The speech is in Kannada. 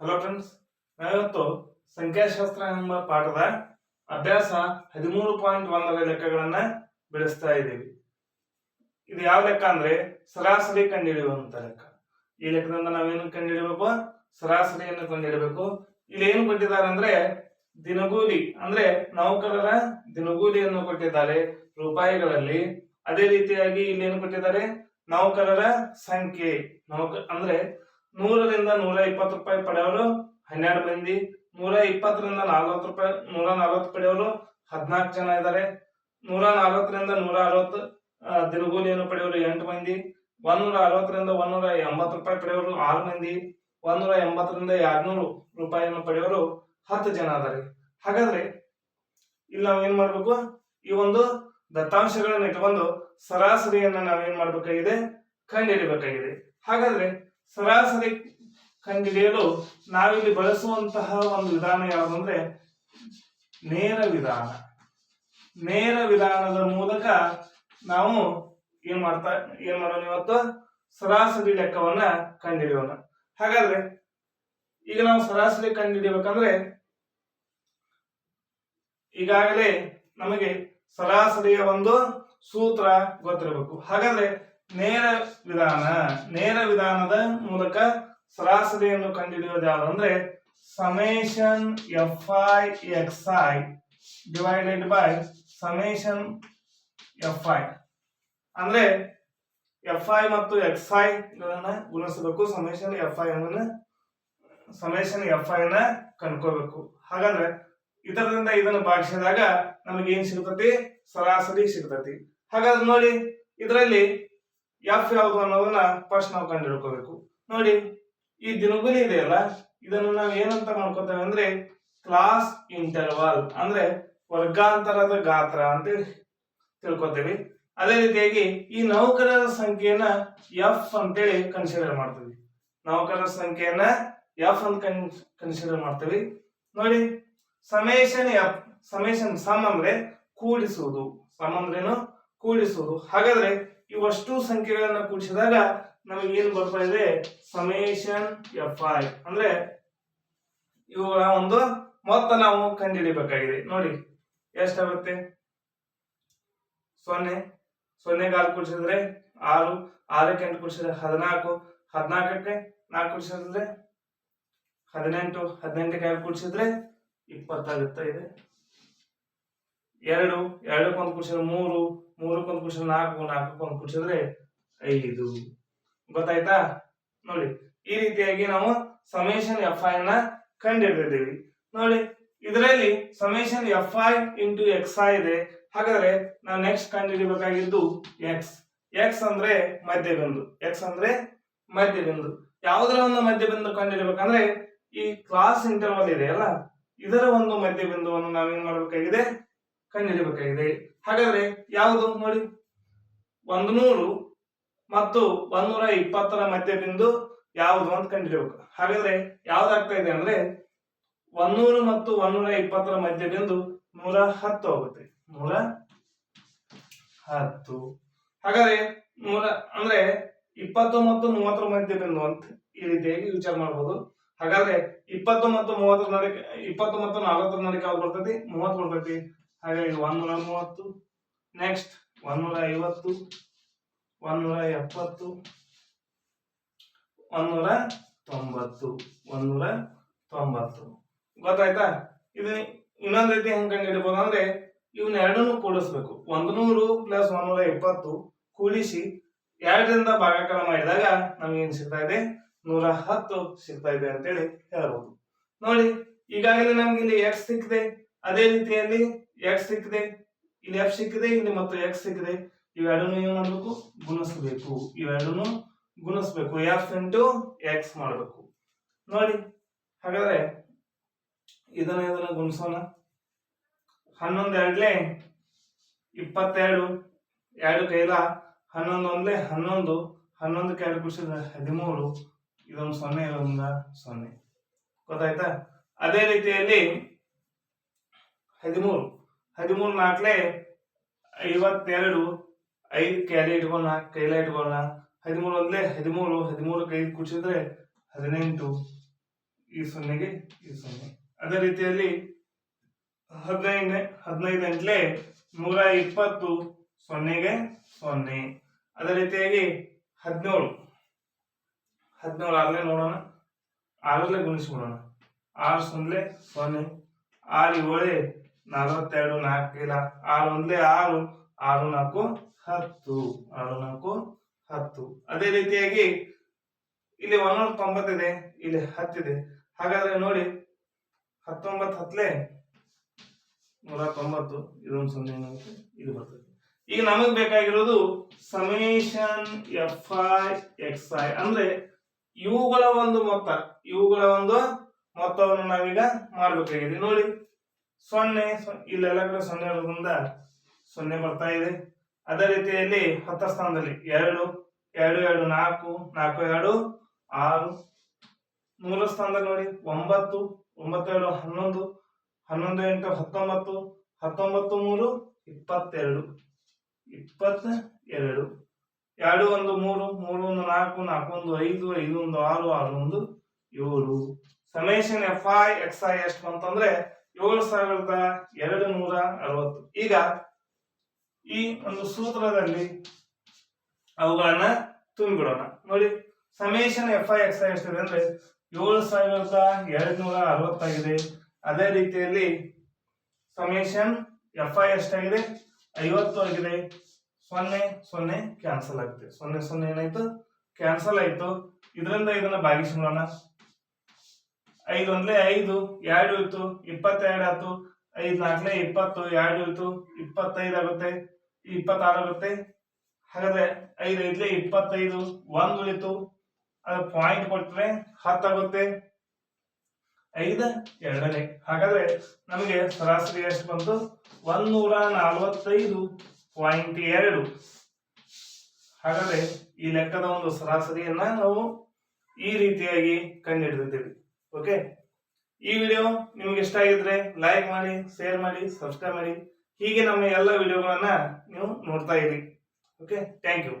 ಹಲೋ ಫ್ರೆಂಡ್ಸ್ ನಾವಿವತ್ತು ಸಂಖ್ಯಾಶಾಸ್ತ್ರ ಎಂಬ ಪಾಠದ ಅಭ್ಯಾಸ ಹದಿಮೂರು ಪಾಯಿಂಟ್ ಒಂದರ ಲೆಕ್ಕಗಳನ್ನ ಬೆಳೆಸ್ತಾ ಇದ್ದೀವಿ. ಇದು ಯಾವ ಲೆಕ್ಕ ಅಂದ್ರೆ ಸರಾಸರಿ ಕಂಡುಹಿಡಿಯುವಂತ ಲೆಕ್ಕ. ಈ ಲೆಕ್ಕದಿಂದ ನಾವೇನು ಕಂಡುಹಿಡಿಯಬೇಕು ಸರಾಸರಿಯನ್ನು ಕಂಡುಹಿಡಬೇಕು. ಇಲ್ಲಿ ಏನು ಕೊಟ್ಟಿದ್ದಾರೆ ಅಂದ್ರೆ ದಿನಗೂಲಿ, ಅಂದ್ರೆ ನೌಕರರ ದಿನಗೂಲಿಯನ್ನು ಕೊಟ್ಟಿದ್ದಾರೆ ರೂಪಾಯಿಗಳಲ್ಲಿ. ಅದೇ ರೀತಿಯಾಗಿ ಇಲ್ಲಿ ಏನು ಕೊಟ್ಟಿದ್ದಾರೆ? ನೌಕರರ ಸಂಖ್ಯೆ, ನೌಕ ಅಂದ್ರೆ ನೂರರಿಂದ ನೂರ ಇಪ್ಪತ್ತು ರೂಪಾಯಿ ಪಡೆಯವರು ಹನ್ನೆರಡು ಮಂದಿ ನೂರ ಇಪ್ಪತ್ತರಿಂದ ನಲ್ವತ್ತು ರೂಪಾಯಿ ನೂರ ನಲ್ವತ್ತು ಪಡೆಯವರು ಹದಿನಾಲ್ಕು ಜನ ಇದ್ದಾರೆ. ನೂರ ನಲ್ವತ್ತರಿಂದ ನೂರ ಅರವತ್ತು ದಿನಗೂಲಿಯನ್ನು ಪಡೆಯೋರು ಎಂಟು ಮಂದಿ ಒಂದೂರ ಅರವತ್ತರಿಂದ ಒಂದೂರ ಎಂಬತ್ತು ರೂಪಾಯಿ ಪಡೆಯವರು ಆರು ಮಂದಿ ಒಂದೂರ ಎಂಬತ್ತರಿಂದ ಎರಡ್ನೂರು ರೂಪಾಯಿಯನ್ನು ಪಡೆಯವರು ಹತ್ತು ಜನ ಇದ್ದಾರೆ. ಹಾಗಾದ್ರೆ ಇಲ್ಲಿ ನಾವು ಏನ್ ಮಾಡ್ಬೇಕು? ಈ ಒಂದು ದತ್ತಾಂಶಗಳನ್ನು ಇಟ್ಕೊಂಡು ಸರಾಸರಿಯನ್ನ ನಾವೇನ್ ಮಾಡ್ಬೇಕಾಗಿದೆ? ಕಂಡುಹಿಡಿಬೇಕಾಗಿದೆ. ಹಾಗಾದ್ರೆ ಸರಾಸರಿ ಕಂಡಿಡಿಯಲು ನಾವಿಲ್ಲಿ ಬಳಸುವಂತಹ ಒಂದು ವಿಧಾನ ಯಾವುದು ಅಂದ್ರೆ ನೇರ ವಿಧಾನ. ನೇರ ವಿಧಾನದ ಮೂಲಕ ನಾವು ಏನ್ ಮಾಡ್ತಾ, ಏನ್ ಮಾಡೋಣ ಇವತ್ತು? ಸರಾಸರಿ ಲೆಕ್ಕವನ್ನ ಕಂಡುಹಿಡಿಯೋಣ ಹಾಗಾದ್ರೆ ಈಗ ನಾವು ಸರಾಸರಿ ಕಂಡುಹಿಡಿಯಬೇಕಂದ್ರೆ ಈಗಾಗಲೇ ನಮಗೆ ಸರಾಸರಿಯ ಒಂದು ಸೂತ್ರ ಗೊತ್ತಿರಬೇಕು. ಹಾಗಾದ್ರೆ ನೇರ ವಿಧಾನ, ನೇರ ವಿಧಾನದ ಮೂಲಕ ಸರಾಸರಿಯನ್ನು ಕಂಡುಹಿಡಿಯೋದು ಯಾವುದು ಅಂದ್ರೆ summation F I X I divided by summation F I ಅಂದ್ರೆ ಎಫ್ ಐ ಮತ್ತು ಎಕ್ಸ್ ಐ ಗಳನ್ನ ಗುಣಿಸಬೇಕು ಸಮೇಶನ್ ಎಫ್ ಐ ಅನ್ನ ಸಮೇಶನ್ ಎಫ್ ಐ ನ ಕಂಡ್ಕೋಬೇಕು ಹಾಗಾದ್ರೆ ಇದರಿಂದ ಇದನ್ನು ಭಾಗಿಸಿದಾಗ ನಮಗೆ ಏನ್ ಸಿಗ್ತತಿ? ಸರಾಸರಿ ಸಿಗ್ತತಿ. ಹಾಗಾದ್ರೆ ನೋಡಿ, ಇದರಲ್ಲಿ ಎಫ್ ಯಾವುದು ಅನ್ನೋದನ್ನ ಫಸ್ಟ್ ನಾವು ಕಂಡು ಹಿಡ್ಕೋಬೇಕು ನೋಡಿ, ಈ ದಿನಗೂಲಿ ಇದೆಯಲ್ಲ ಇದನ್ನು ನಾವು ಏನಂತ ಮಾಡ್ಕೋತೇವೆ ಅಂದ್ರೆ ಕ್ಲಾಸ್ ಇಂಟರ್ವಲ್ ಅಂದ್ರೆ ವರ್ಗಾಂತರದ ಗಾತ್ರ ಅಂತ ತಿಳ್ಕೊತೇವೆ. ಅದೇ ರೀತಿಯಾಗಿ ಈ ನೌಕರರ ಸಂಖ್ಯೆಯನ್ನ ಎಫ್ ಅಂತೇಳಿ ಕನ್ಸಿಡರ್ ಮಾಡ್ತೀವಿ. ನೌಕರರ ಸಂಖ್ಯೆಯನ್ನ ಎಫ್ ಅಂತ ಕನ್ಸಿಡರ್ ಮಾಡ್ತೀವಿ. ನೋಡಿ ಸಮೇಶನ್ ಎಫ್ ಸಮೇಶನ್ ಸಮ್ ಅಂದ್ರೆ ಕೂಡಿಸುವುದು. ಸಮ್ ಅಂದ್ರೇನು ಕೂಡಿಸುವುದು. ಹಾಗಾದ್ರೆ ಇವಷ್ಟು ಸಂಖ್ಯೆಗಳನ್ನ ಕೂಡಿಸಿದಾಗ ನಮಗೆ ಏನ್ ಬರ್ತಾ ಇದೆ? ಸಮೇಶನ್ ಎಫ್ ಐ ಅಂದ್ರೆ ಇವುಗಳ ಒಂದು ಮೊತ್ತ ನಾವು ಕಂಡುಹಿಡಿಬೇಕಾಗಿದೆ. ನೋಡಿ, ಎಷ್ಟಾಗುತ್ತೆ? ಸೊನ್ನೆ. ಸೊನ್ನೆಗೆ ಆರು ಕೂಡಿಸಿದ್ರೆ ಆರು. ಆರಕ್ಕೆ ಎಂಟು ಕೂಡಿಸಿದ್ರೆ ಹದಿನಾಲ್ಕು. ಹದಿನಾಲ್ಕಕ್ಕೆ ನಾಲ್ಕು ಕೂಡಿಸಿದ್ರೆ ಹದಿನೆಂಟು. ಹದಿನೆಂಟಕ್ಕೆ ಎರಡು ಕೂಡಿಸಿದ್ರೆ ಇಪ್ಪತ್ತಾಗುತ್ತಾ. ಇದೆ ಎರಡು ಎರಡಕ್ಕೊಂದು ಕೂಡಿಸಿದ್ರೆ ಮೂರು ಮೂರಕ್ಕೊಂದು ಕೂಡಿಸಿದ್ರೆ ನಾಲ್ಕು ನಾಲ್ಕಕ್ಕೊಂದು ಕೂಡಿಸಿದ್ರೆ ಐದು. ಗೊತ್ತಾಯ್ತಾ? ನೋಡಿ, ಈ ರೀತಿಯಾಗಿ ನಾವು ಸಮೇಶನ್ ಎಫ್ ಐ ನ ಕಂಡುಹಿಡಿದಿದ್ದೀವಿ ನೋಡಿ, ಇದರಲ್ಲಿ summation F I into X I ಇದೆ. ಹಾಗಾದ್ರೆ ನಾವು ನೆಕ್ಸ್ಟ್ ಕಂಡುಹಿಡಿಬೇಕಾಗಿದ್ದು ಎಕ್ಸ್ ಎಕ್ಸ್ ಅಂದ್ರೆ ಮಧ್ಯಬಿಂದು. ಎಕ್ಸ್ ಅಂದ್ರೆ ಮಧ್ಯಬಿಂದು. ಯಾವುದರ ಒಂದು ಮಧ್ಯಬಿಂದು ಕಂಡುಹಿಡಿಬೇಕಂದ್ರೆ ಈ ಕ್ಲಾಸ್ ಇಂಟರ್ವಲ್ ಇದೆ ಅಲ್ಲ? ಇದರ ಒಂದು ಮಧ್ಯಬಿಂದುವನ್ನು ನಾವೇನ್ ಮಾಡಬೇಕಾಗಿದೆ? ಕಂಡುಹಿಡಿಬೇಕಾಗಿದೆ ಹಾಗಾದ್ರೆ ಯಾವುದು ನೋಡಿ? ಒಂದು ನೂರು ಮತ್ತು ಒಂದೂರ ಇಪ್ಪತ್ತರ ಮಧ್ಯಬಿಂದು ಯಾವುದು ಅಂತ ಕಂಡುಹಿಡಿಯಬೇಕು ಹಾಗಾದ್ರೆ ಯಾವ್ದಾಗ್ತಾ ಇದೆ ಅಂದ್ರೆ ಒಂದೂರು ಮತ್ತು ಒಂದೂರ ಇಪ್ಪತ್ತರ ಮಧ್ಯಬಿಂದು ನೂರ ಹತ್ತು ಆಗುತ್ತೆ ನೂರ ಹತ್ತು. ಹಾಗಾದ್ರೆ ನೂರ ಅಂದ್ರೆ ಇಪ್ಪತ್ತು ಮತ್ತು ಮೂವತ್ತರ ಮಧ್ಯಬಿಂದು ಅಂತ ಈ ರೀತಿಯಾಗಿ ವಿಚಾರ ಮಾಡಬಹುದು ಹಾಗಾದ್ರೆ ಇಪ್ಪತ್ತು ಮತ್ತು ಮೂವತ್ತರ ನಡುವೆ, ಇಪ್ಪತ್ತು ಮತ್ತು ನಲವತ್ತರ ನಡುವೆ ಯಾವ್ದು ಬರ್ತೈತಿ ಮೂವತ್ತು ಬರ್ತೈತಿ ಹಾಗಾಗಿ ಒಂದೂರ ಮೂವತ್ತು ನೆಕ್ಸ್ಟ್ ಒಂದೂರ ಐವತ್ತು ಒಂದೂರ ಎಪ್ಪತ್ತು ಒಂದೂರ ತೊಂಬತ್ತು ಒಂದೂರ ತೊಂಬತ್ತು ಗೊತ್ತಾಯ್ತಾ? ಇದು ಇನ್ನೊಂದು ರೀತಿ ಹೆಂಗೆ ಕಂಡು ಅಂದ್ರೆ ಇವನ್ನ ಎರಡನ್ನೂ ಕೂಡಿಸ್ಬೇಕು. ಒಂದು ನೂರು ಪ್ಲಸ್ ಒಂದೂರ ಇಪ್ಪತ್ತು ಕೂಡಿಸಿ ಎರಡರಿಂದ ಭಾಗಾಕಾರ ಮಾಡಿದಾಗ ನಮ್ಗೆ ಏನ್ ಸಿಗ್ತಾ ಇದೆ? ನೂರ ಹತ್ತು ಸಿಗ್ತಾ ಇದೆ ಅಂತೇಳಿ ಹೇಳ್ಬೋದು. ನೋಡಿ, ಈಗಾಗಲೇ ನಮ್ಗೆ ಇಲ್ಲಿ ಎಕ್ಸ್ ಸಿಕ್ಕಿದೆ. ಅದೇ ರೀತಿಯಲ್ಲಿ ಎಕ್ಸ್ ಸಿಕ್ಕಿದೆ, ಇಲ್ಲಿ ಎಫ್ ಸಿಕ್ಕಿದೆ, ಇಲ್ಲಿ ಮತ್ತು ಎಕ್ಸ್ ಸಿಕ್ಕಿದೆ. ಇವೆರಡನ್ನು ಏನ್ ಮಾಡ್ಬೇಕು? ಗುಣಿಸ್ಬೇಕು. ಇವೆರಡನ್ನು ಗುಣಿಸ್ಬೇಕು. ಎಫ್ ಇಂಟು ಎಕ್ಸ್ ಮಾಡಬೇಕು. ನೋಡಿ, ಹಾಗಾದ್ರೆ ಇದನ್ನ ಇದನ್ನ ಗುಣಿಸೋಣ. ಹನ್ನೊಂದು ಎರಡ್ಲೆ ಇಪ್ಪತ್ತೆರಡು, ಎರಡು ಕೈಲ ಹನ್ನೊಂದು ಒಂದ್ಲೆ ಹನ್ನೊಂದು ಹನ್ನೊಂದಕ್ಕೆ ಎರಡು ಕುಡಿಸಿದ ಹದಿಮೂರು, ಇದೊಂದು ಸೊನ್ನೆ ಇದೊಂದ ಸೊನ್ನೆ. ಗೊತ್ತಾಯ್ತಾ? ಅದೇ ರೀತಿಯಲ್ಲಿ ಹದಿಮೂರು. ಹದಿಮೂರು ನಾಲ್ಕಲೆ ಐವತ್ತೆರಡು, ಐದು ಕ್ಯಾರಿ ಇಟ್ಕೊಳ್ಳೋಣ ಕೈಲ ಇಟ್ಕೊಳ್ಳೋಣ ಹದಿಮೂರು ಒಂದ್ಲೆ ಹದಿಮೂರು ಹದಿಮೂರು ಕೈ ಕುಡಿಸಿದ್ರೆ ಹದಿನೆಂಟು. ಈ ಸೊನ್ನೆಗೆ ಈ ಸೊನ್ನೆ. ಅದೇ ರೀತಿಯಲ್ಲಿ ಹದಿನೈದನೇ ಹದಿನೈದು ಎಂಟ್ಲೆ ನೂರ ಇಪ್ಪತ್ತು ಸೊನ್ನೆಗೆ ಸೊನ್ನೆ. ಅದೇ ರೀತಿಯಾಗಿ ಹದಿನೇಳು. ಹದಿನೇಳು ಆಗಲೇ ನೋಡೋಣ. ಆರಲ್ಲೇ ಗುಣಿಸ್ಬಿಡೋಣ. ಆರು ಸೊನ್ನೆ ಸೊನ್ನೆ. ಆರು ಏಳೆ ನಲವತ್ತೆರಡು, ನಾಲ್ಕು, ಇಲ್ಲ, ಆರು ಒಂದ್ಲೆ ಆರು ಆರು, ನಾಲ್ಕು, ಹತ್ತು, ಆರು, ನಾಲ್ಕು, ಹತ್ತು. ಅದೇ ರೀತಿಯಾಗಿ ಇಲ್ಲಿ ಒಂದೂರ ತೊಂಬತ್ತಿದೆ ಇಲ್ಲಿ ಹತ್ತಿದೆ ಹಾಗಾದ್ರೆ ನೋಡಿ, ಹತ್ತೊಂಬತ್ತು ಹತ್ತಲೆ ನೂರ ತೊಂಬತ್ತು ಇದೊಂದು ಸೊನ್ನೆ ಇದು ಬರ್ತದೆ. ಈಗ ನಮಗ್ ಬೇಕಾಗಿರೋದು summation F I X I ಅಂದ್ರೆ ಇವುಗಳ ಒಂದು ಮೊತ್ತ. ಇವುಗಳ ಒಂದು ಮೊತ್ತವನ್ನು ನಾವೀಗ ಮಾಡ್ಬೇಕಾಗಿದೆ. ನೋಡಿ ಸೊನ್ನೆ ಇಲ್ಲೆಲ್ಲ ಕಡೆ ಸೊನ್ನೆ ಇರೋದ್ರಿಂದ ಸೊನ್ನೆ ಬರ್ತಾ ಇದೆ. ಅದೇ ರೀತಿಯಲ್ಲಿ ಹತ್ತ ಸ್ಥಾನದಲ್ಲಿ ಎರಡು ಎರಡು ಎರಡು, ನಾಲ್ಕು ನಾಲ್ಕು, ಎರಡು, ಆರು, ಮೂಲ ಸ್ಥಾನದಲ್ಲಿ ನೋಡಿ, ಒಂಬತ್ತು ಒಂಬತ್ತು ಎರಡು ಹನ್ನೊಂದು ಹನ್ನೊಂದು, ಎಂಟು, ಹತ್ತೊಂಬತ್ತು ಹತ್ತೊಂಬತ್ತು, ಮೂರು, ಇಪ್ಪತ್ತೆರಡು ಇಪ್ಪತ್ತ ಎರಡು ಎರಡು ಒಂದು, ಮೂರು ಮೂರು, ಒಂದು, ನಾಲ್ಕು ನಾಲ್ಕು, ಒಂದು, ಐದು ಐದು, ಒಂದು, ಆರು ಆರು, ಒಂದು, ಏಳು. Summation F I X I ಎಷ್ಟು ಬಂತಂದ್ರೆ ಏಳು ಸಾವಿರದ ಎರಡು ನೂರ ಅರವತ್ತು. ಈಗ ಈ ಒಂದು ಸೂತ್ರದಲ್ಲಿ ಅವುಗಳನ್ನ ತುಂಬಿಡೋಣ ನೋಡಿ summation F I X I ಎಷ್ಟಿದೆ ಅಂದ್ರೆ ಏಳು ಸಾವಿರದ ಎರಡು ನೂರ ಅರವತ್ತಾಗಿದೆ. ಅದೇ ರೀತಿಯಲ್ಲಿ ಸಮೇಶನ್ ಎಫ್ ಐ ಎಷ್ಟಾಗಿದೆ? ಐವತ್ತು ಆಗಿದೆ. ಸೊನ್ನೆ ಸೊನ್ನೆ ಕ್ಯಾನ್ಸಲ್ ಆಗುತ್ತೆ ಸೊನ್ನೆ ಸೊನ್ನೆ ಏನಾಯ್ತು? ಕ್ಯಾನ್ಸಲ್ ಆಯ್ತು. ಇದರಿಂದ ಇದನ್ನ ಭಾಗಿಸ್ಬಿಡೋಣ ಐದು ಒಂದ್ಲೆ ಐದು, ಎರಡು ಇತ್ತು, ಇಪ್ಪತ್ತೆರಡು ಆಯ್ತು ಐದು ನಾಲ್ಕನೇ ಇಪ್ಪತ್ತು, ಎರಡು ಇತ್ತು, ಇಪ್ಪತ್ತೈದು ಆಗುತ್ತೆ, ಇಪ್ಪತ್ತಾರು ಆಗುತ್ತೆ. ಹಾಗಾದ್ರೆ ಐದು ಐದ್ಲೆ ಇಪ್ಪತ್ತೈದು, ಒಂದು ಉಳಿತು ಅದು ಪಾಯಿಂಟ್ ಕೊಟ್ರೆ ಹತ್ತಾಗುತ್ತೆ ಐದ, ಎರಡನೇ. ಹಾಗಾದ್ರೆ ನಮಗೆ ಸರಾಸರಿ ಎಷ್ಟು ಬಂತು? ಒಂದೂರ ನಲವತ್ತೈದು ಪಾಯಿಂಟ್ ಎರಡು. ಹಾಗಾದ್ರೆ ಈ ಲೆಕ್ಕದ ಒಂದು ಸರಾಸರಿಯನ್ನ ನಾವು ಈ ರೀತಿಯಾಗಿ ಕಂಡುಹಿಡಿದಿದ್ದೇವೆ ಓಕೆ ಈ ವಿಡಿಯೋ ನಿಮ್ಗೆ ಇಷ್ಟ ಆಗಿದ್ರೆ ಲೈಕ್ ಮಾಡಿ ಶೇರ್ ಮಾಡಿ ಸಬ್ಸ್ಕ್ರೈಬ್ ಮಾಡಿ. ಹೀಗೆ ನಮ್ಮ ಎಲ್ಲ ವಿಡಿಯೋಗಳನ್ನ ನೀವು ನೋಡ್ತಾ ಇರಿ. Okay thank you